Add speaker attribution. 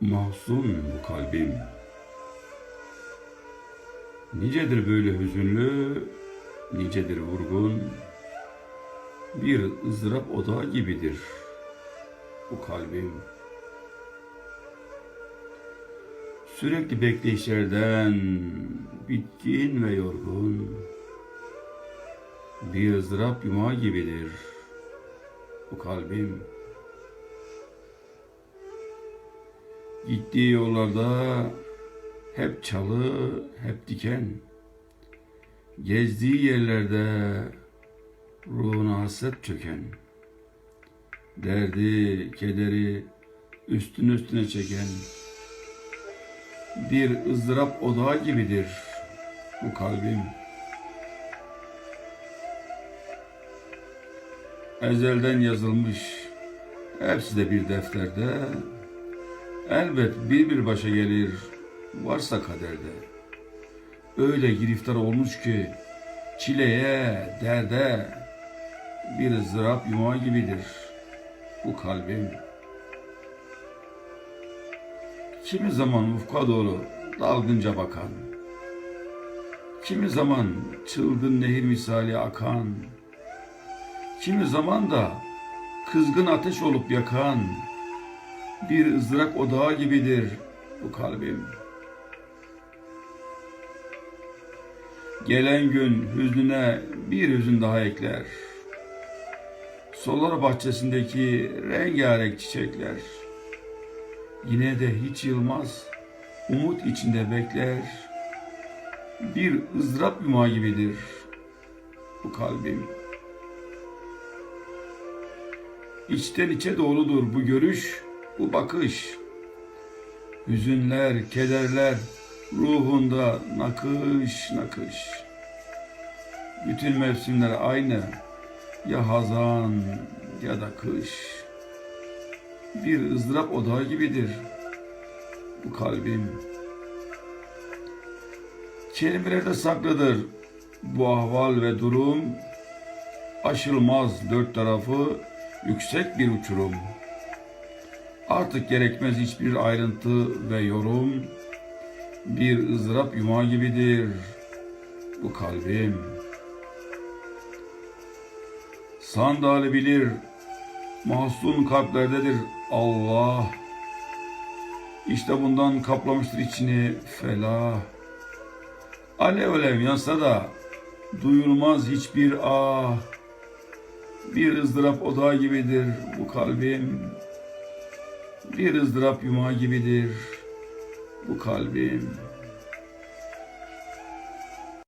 Speaker 1: Mahzun bu kalbim. Nicedir böyle hüzünlü, nicedir vurgun. Bir ızdırap odağı gibidir bu kalbim. Sürekli bekleyişlerden bitkin ve yorgun. Bir ızdırap yumağı gibidir bu kalbim. Gittiği yollarda hep çalı, hep diken. Gezdiği yerlerde ruhuna hasret çöken. Derdi, kederi üstüne üstüne çeken. Bir ızdırap odağı gibidir bu kalbim. Ezelden yazılmış hepsi de bir defterde. Elbet bir bir başa gelir varsa kaderde. Öyle giriftar olmuş ki çileye, derde bir ızdırap yumağı gibidir bu kalbim. Kimi zaman ufka doğru dalgınca bakan, kimi zaman çılgın nehir misali akan, kimi zaman da kızgın ateş olup yakan, bir ızdırak odağı gibidir bu kalbim. Gelen gün hüznüne bir hüzün daha ekler. Solar bahçesindeki rengarenk çiçekler. Yine de hiç yılmaz, umut içinde bekler. Bir ızdırap yumağı gibidir bu kalbim. İçten içe doğrudur bu görüş, bu bakış. Hüzünler, kederler ruhunda nakış nakış. Bütün mevsimler aynı. Ya hazan ya da kış. Bir ızdırap odağı gibidir bu kalbim. Kelimelerde saklıdır bu ahval ve durum. Aşılmaz dört tarafı yüksek bir uçurum. Artık gerekmez hiçbir ayrıntı ve yorum. Bir ızdırap yumağı gibidir bu kalbim. Sandali bilir, mahzun kalplerdedir Allah. İşte bundan kaplamıştır içini felah. Alev alev yansa da duyulmaz hiçbir ah. Bir ızdırap odağı gibidir bu kalbim. Bir ızdırap yumağı gibidir bu kalbim.